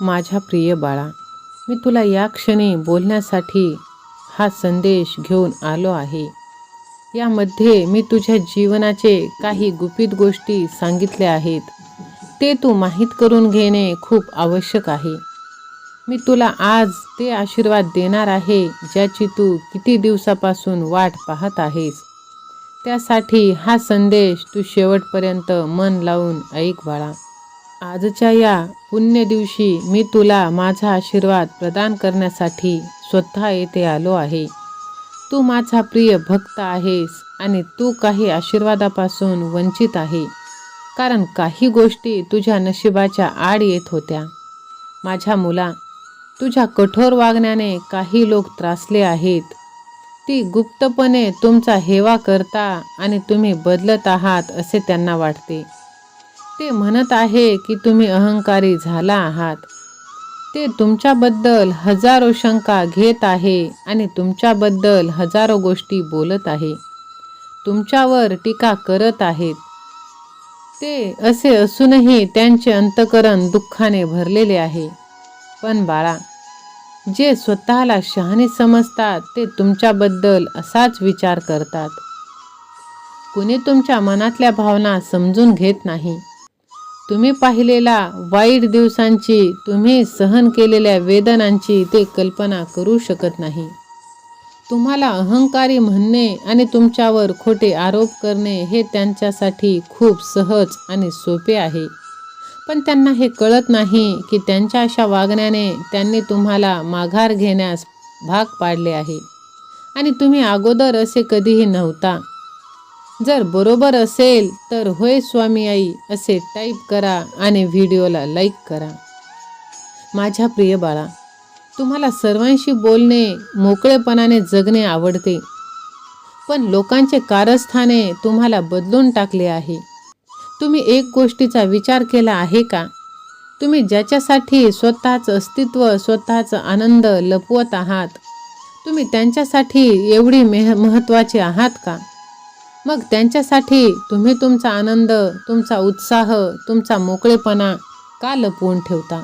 माझ्या प्रिय बाळा मी तुला या क्षणी बोलण्यासाठी हा संदेश घेऊन आलो आहे. यामध्ये मी तुझ्या जीवनाचे काही गुपित गोष्टी सांगितल्या आहेत. ते तू माहीत करून घेणे खूप आवश्यक आहे. मी तुला आज ते आशीर्वाद देणार आहे ज्याची तू किती दिवसापासून वाट पाहत आहेस. त्यासाठी हा संदेश तू शेवटपर्यंत मन लावून ऐक बाळा. आजच्या या पुण्य दिवशी मी तुला माझा आशीर्वाद प्रदान करण्यासाठी स्वतः येथे आलो आहे. तू माझा प्रिय भक्त आहेस आणि तू काही आशीर्वादापासून वंचित आहे. कारण काही गोष्टी तुझ्या नशिबाच्या आड येत होत्या. माझ्या मुला तुझ्या कठोर वागण्याने काही लोक त्रासले आहेत. ती गुप्तपणे तुमचा हेवा करता आणि तुम्ही बदलत आहात असे त्यांना वाटते. ते म्हणत आहे की तुम्ही अहंकारी झाला आहात. ते तुमच्याबद्दल हजारो शंका घेत आहे आणि तुमच्याबद्दल हजारो गोष्टी बोलत आहे. तुमच्यावर टीका करत आहेत. ते असे असूनही त्यांचे अंतकरण दुःखाने भरलेले आहे. पण बाळा जे स्वतःला शहाणे समजतात ते तुमच्याबद्दल असाच विचार करतात. कुणी तुमच्या मनातल्या भावना समजून घेत नाही. तुम्ही पाहिलेला वाईट दिवसांची तुम्ही सहन केलेल्या वेदनांची ते कल्पना करू शकत नाही. तुम्हाला अहंकारी म्हणणे आणि तुमच्यावर खोटे आरोप करणे हे त्यांच्यासाठी खूप सहज आणि सोपे आहे. पण त्यांना हे कळत नाही की त्यांच्या अशा वागण्याने त्यांनी तुम्हाला माघार घेण्यास भाग पाडले आहे. आणि तुम्ही अगोदर असे कधीही नव्हता. जर बरोबर असेल तर होय स्वामी आई असे टाईप करा आणि व्हिडिओला लाईक करा. माझ्या प्रिय बाळा तुम्हाला सर्वांशी बोलणे मोकळेपणाने जगणे आवडते. पण लोकांचे कारस्थाने तुम्हाला बदलून टाकले आहे. तुम्ही एक गोष्टीचा विचार केला आहे का? तुम्ही ज्याच्यासाठी स्वतःचं अस्तित्व स्वतःचा आनंद लपवत आहात तुम्ही त्यांच्यासाठी एवढी मेह महत्त्वाचे आहात का? मग त्यांच्यासाठी तुम्ही तुमचा आनंद तुमचा उत्साह तुमचा मोकळेपणा का लपवून ठेवता?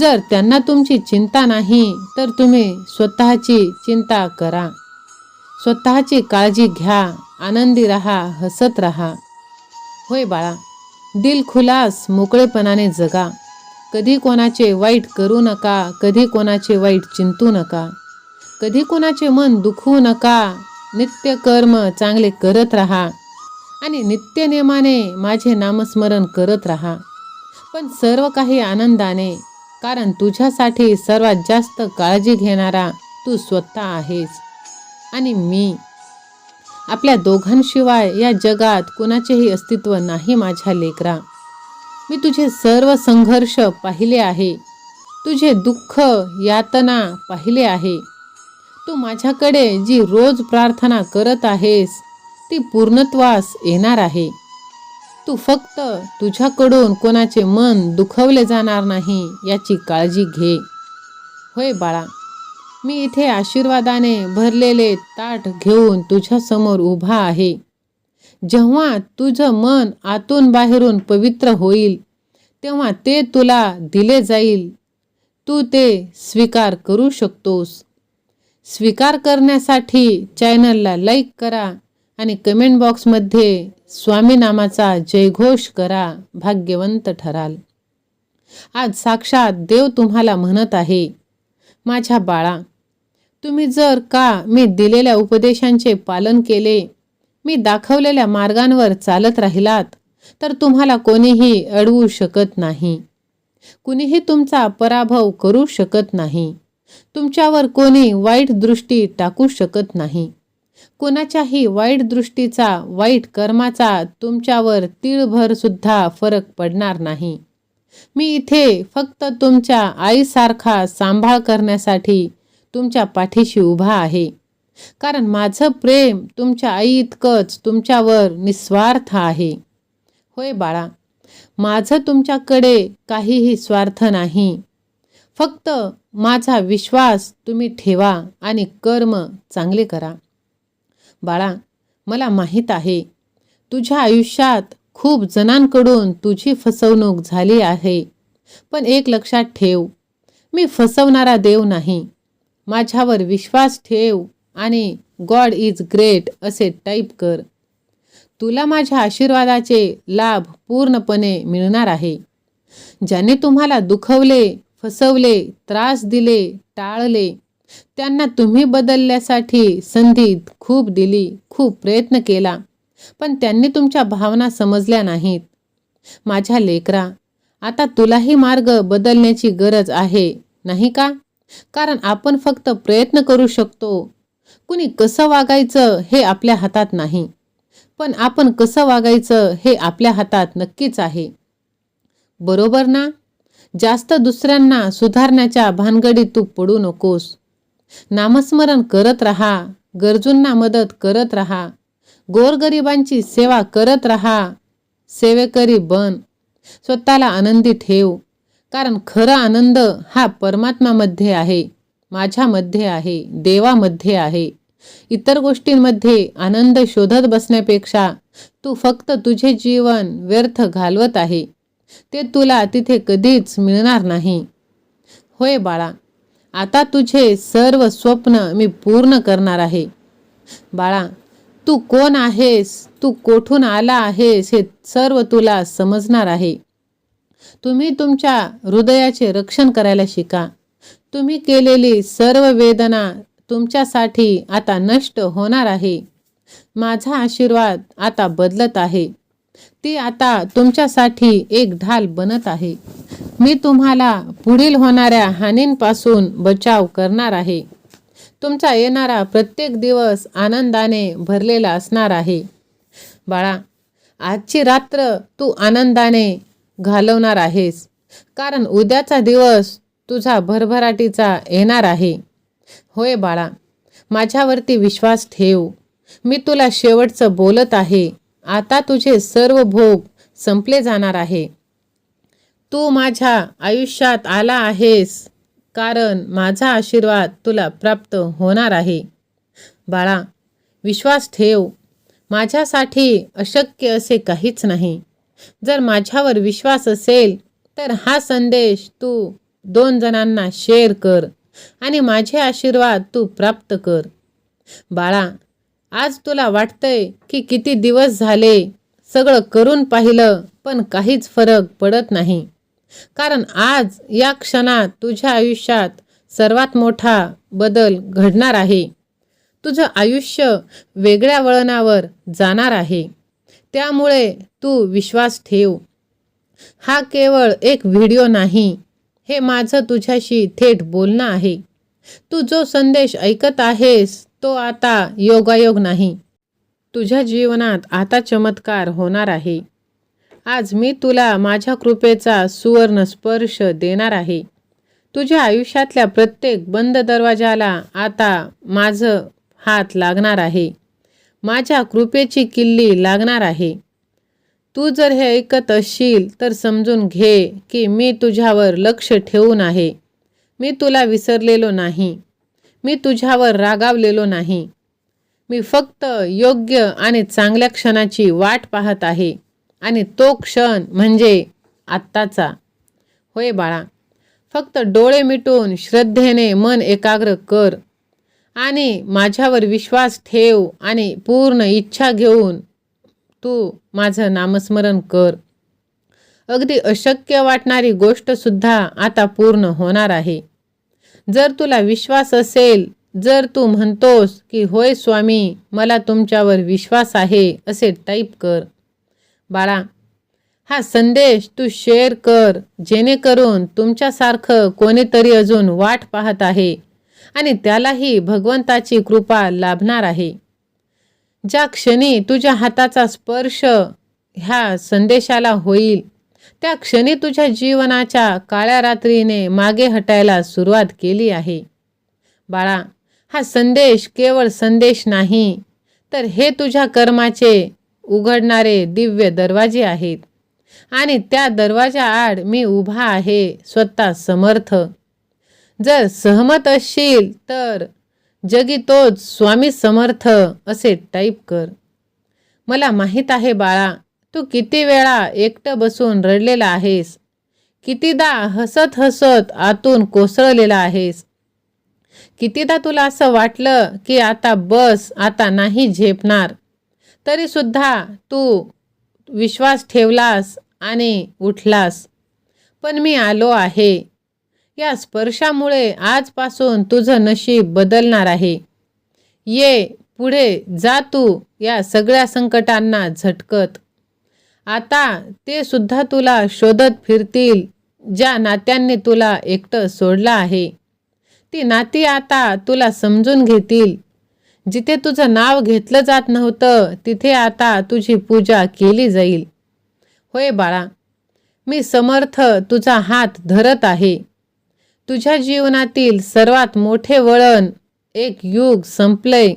जर त्यांना तुमची चिंता नाही तर तुम्ही स्वतःची चिंता करा. स्वतःची काळजी घ्या आनंदी राहा हसत राहा. होय बाळा दिल खुलास मोकळेपणाने जगा. कधी कोणाचे वाईट करू नका कधी कोणाचे वाईट चिंतू नका. कधी कोणाचे मन दुखवू नका नित्य कर्म चांगले करत राहा आणि नित्यनेमाने माझे नामस्मरण करत राहा. पण सर्व काही आनंदाने कारण तुझ्यासाठी सर्वात जास्त काळजी घेणारा तू स्वतः आहेस. आणि मी आपल्या दोघांशिवाय या जगात कुणाचेही अस्तित्व नाही माझ्या लेकरा. मी तुझे सर्व संघर्ष पाहिले आहे. तुझे दुःख यातना पाहिले आहे. तू माझ्याकडे जी रोज प्रार्थना करत आहेस ती पूर्णत्वास येणार आहे. तू फक्त तुझ्याकडून कोणाचे मन दुखवले जाणार नाही याची काळजी घे. होय बाळा मी इथे आशीर्वादाने भरलेले ताट घेऊन तुझ्यासमोर उभा आहे. जेव्हा तुझं मन आतून बाहेरून पवित्र होईल तेव्हा ते तुला दिले जाईल. तू ते स्वीकार करू शकतोस. स्वीकार करण्यासाठी चॅनलला लाईक करा आणि कमेंट बॉक्समध्ये स्वामी नामाचा जयघोष करा भाग्यवंत ठराल. आज साक्षात देव तुम्हाला म्हणत आहे माझ्या बाळा तुम्ही जर का मी दिलेल्या उपदेशांचे पालन केले मी दाखवलेल्या मार्गांवर चालत राहिलात तर तुम्हाला कोणीही अडवू शकत नाही. कुणीही तुमचा पराभव करू शकत नाही. तुमच्यावर कोणी वाईट दृष्टी टाकू शकत नाही. कोणाच्याही वाईट दृष्टीचा वाईट कर्माचा तुमच्यावर तीळभरसुद्धा फरक पडणार नाही. मी इथे फक्त तुमच्या आईसारखा सांभाळ करण्यासाठी तुमच्या पाठीशी उभा आहे. कारण माझं प्रेम तुमच्या आई इतकंच तुमच्यावर निस्वार्थ आहे. होय बाळा माझं तुमच्याकडे काहीही स्वार्थ नाही. फक्त माझा विश्वास तुम्ही ठेवा आणि कर्म चांगले करा. बाळा मला माहीत आहे तुझ्या आयुष्यात खूप जणांकडून तुझी फसवणूक झाली आहे. पण एक लक्षात ठेव मी फसवणारा देव नाही. माझ्यावर विश्वास ठेव आणि गॉड इज ग्रेट असे टाईप कर. तुला माझ्या आशीर्वादाचे लाभ पूर्णपणे मिळणार आहे. ज्याने तुम्हाला दुखवले फसवले त्रास दिले टाळले. त्यांना तुम्ही बदलण्यासाठी संधी खूप दिली खूप प्रयत्न केला. पण त्यांनी तुमच्या भावना समजल्या नाहीत. माझ्या लेकरा आता तुलाही मार्ग बदलण्याची गरज आहे नाही का? कारण आपण फक्त प्रयत्न करू शकतो. कुणी कसं वागायचं हे आपल्या हातात नाही. पण आपण कसं वागायचं हे आपल्या हातात नक्कीच आहे. बरोबर ना? जास्त दुसऱ्यांना सुधारण्याच्या भानगडीत तू पडू नकोस. नामस्मरण करत राहा गरजूंना मदत करत राहा गोरगरिबांची सेवा करत राहा सेवेकरी बन स्वतःला आनंदी ठेव कारण खरा आनंद हा परमात्मामध्ये आहे माझ्यामध्ये आहे देवामध्ये आहे. इतर गोष्टींमध्ये आनंद शोधत बसण्यापेक्षा तू फक्त तुझे जीवन व्यर्थ घालवत आहे. ते तुला तिथे कधीच मिळणार नाही. होय बाळा आता तुझे सर्व स्वप्न मी पूर्ण करणार आहे. बाळा तू कोण आहेस? तू कोठून आला आहेस हे सर्व तुला समजणार आहे. तुम्ही तुमच्या हृदयाचे रक्षण करायला शिका. तुम्ही केलेली सर्व वेदना तुमच्यासाठी आता नष्ट होणार आहे. माझा आशीर्वाद आता बदलत आहे. ती आता तुमच्यासाठी एक ढाल बनत आहे. मी तुम्हाला पुढील होणाऱ्या हानींपासून बचाव करणार आहे. तुमचा येणारा प्रत्येक दिवस आनंदाने भरलेला असणार आहे. बाळा आजची रात्र तू आनंदाने घालवणार आहेस. कारण उद्याचा दिवस तुझा भरभराटीचा येणार आहे. होय बाळा माझ्यावरती विश्वास ठेव. मी तुला शेवटचं बोलत आहे. आता तुझे सर्व भोग संपले जाणार आहे. तू माझ्या आयुष्यात आला आहेस कारण माझा आशीर्वाद तुला प्राप्त होणार आहे. बाळा विश्वास ठेव. माझ्यासाठी अशक्य असे काहीच नाही. जर माझ्यावर विश्वास असेल तर हा संदेश तू दोन जणांना शेअर कर आणि माझे आशीर्वाद तू प्राप्त कर. बाळा आज तुला वाटतंय की किती दिवस झाले सगळं करून पाहिलं पण काहीच फरक पडत नाही. कारण आज या क्षणात तुझ्या आयुष्यात सर्वात मोठा बदल घडणार आहे. तुझं आयुष्य वेगळ्या वळणावर जाणार आहे. त्यामुळे तू विश्वास ठेव. हा केवळ एक व्हिडिओ नाही हे माझं तुझ्याशी थेट बोलणं आहे. तू जो संदेश ऐकत आहेस तो आता योगायोग नाही. तुझ्या जीवनात आता चमत्कार होणार आहे. आज मी तुला माझ्या कृपेचा सुवर्ण स्पर्श देणार आहे. तुझ्या आयुष्यातल्या प्रत्येक बंद दरवाजाला आता माझं हात लागणार आहे. माझ्या कृपेची किल्ली लागणार आहे. तू जर हे ऐकत असशील तर समजून घे की मी तुझ्यावर लक्ष ठेवून आहे. मी तुला विसरलेलो नाही. मी तुझ्यावर रागावलेलो नाही. मी फक्त योग्य आणि चांगल्या क्षणाची वाट पाहत आहे. आणि तो क्षण म्हणजे आत्ताचा. होय बाळा फक्त डोळे मिटून श्रद्धेने मन एकाग्र कर. आणि माझ्यावर विश्वास ठेव आणि पूर्ण इच्छा घेऊन तू माझं नामस्मरण कर. अगदी अशक्य वाटणारी गोष्टसुद्धा आता पूर्ण होणार आहे. जर तुला विश्वास असेल जर तू म्हणतोस की होय स्वामी मला तुमच्यावर विश्वास आहे असे टाईप कर. बाळा हा संदेश तू शेअर कर जेणेकरून तुमच्यासारखं कोणीतरी अजून वाट पाहत आहे आणि त्यालाही भगवंताची कृपा लाभणार आहे. ज्या क्षणी तुझ्या हाताचा स्पर्श ह्या संदेशाला होईल त्या क्षणी तुझ्या जीवनाच्या काळ्या रात्रीने मागे हटायला सुरुवात केली आहे. बाळा हा संदेश केवळ संदेश नाही तर हे तुझ्या कर्माचे उघडणारे दिव्य दरवाजे आहेत. आणि त्या दरवाजा आड मी उभा आहे स्वतः समर्थ. जर सहमत असशील तर जगी तोच स्वामी समर्थ असे टाईप कर. मला माहीत आहे बाळा तू किती वेळा एकटं बसून रडलेला आहेस? कितीदा हसत हसत आतून कोसळलेला आहेस? कितीदा तुला असं वाटलं की आता बस आता नाही झेपणार? तरी सुद्धा तू विश्वास ठेवलास आणि उठलास. पण मी आलो आहे. या स्पर्शामुळे आजपासून तुझं नशीब बदलणार आहे. ये पुढे जा तू या सगळ्या संकटांना झटकत. आता ते सुद्धा तुला शोधत फिरतील ज्या नात्यांनी तुला एकटं सोडलं आहे. ती नाती आता तुला समजून घेतील. जिथे तुझं नाव घेतलं जात नव्हतं तिथे आता तुझी पूजा केली जाईल. होय बाळा मी समर्थ तुझा हात धरत आहे. तुझ्या जीवनातील सर्वात मोठे वळण एक युग संपलंय.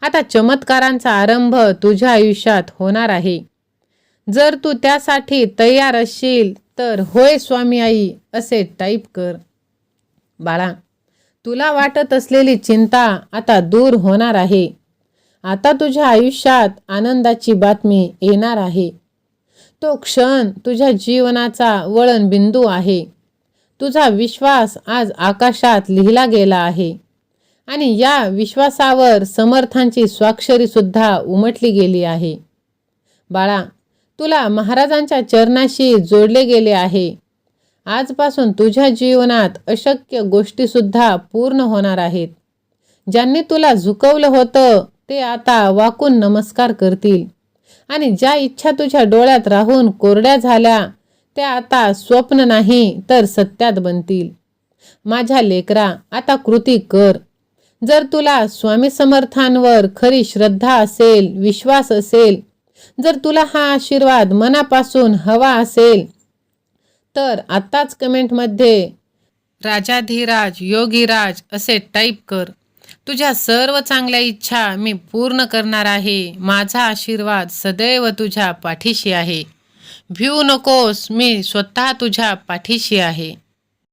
आता चमत्कारांचा आरंभ तुझ्या आयुष्यात होणार आहे. जर तू त्यासाठी तयार असशील तर होय स्वामी आई असे टाईप कर. बाळा तुला वाटत असलेली चिंता आता दूर होणार आहे. आता तुझ्या आयुष्यात आनंदाची बातमी येणार आहे. तो क्षण तुझ्या जीवनाचा वळण बिंदू आहे. तुझा विश्वास आज आकाशात लिहिला गेला आहे. आणि या विश्वासावर समर्थांची स्वाक्षरीसुद्धा उमटली गेली आहे. बाळा तुला महाराजांच्या चरणाशी जोडले गेले आहे. आजपासून तुझ्या जीवनात अशक्य गोष्टीसुद्धा पूर्ण होणार आहेत. ज्यांनी तुला झुकवलं होतं ते आता वाकून नमस्कार करतील. आणि ज्या इच्छा तुझ्या डोळ्यात राहून कोरड्या झाल्या त्या आता स्वप्न नाही तर सत्यात बनतील. माझ्या लेकरा आता कृती कर. जर तुला स्वामी समर्थांवर खरी श्रद्धा असेल विश्वास असेल जर तुला हा आशीर्वाद मनापासून हवा असेल तर आत्ताच कमेंटमध्ये राजाधिराज योगीराज असे टाईप कर. तुझ्या सर्व चांगल्या इच्छा मी पूर्ण करणार आहे. माझा आशीर्वाद सदैव तुझ्या पाठीशी आहे. भिऊ नकोस मी स्वतः तुझ्या पाठीशी आहे.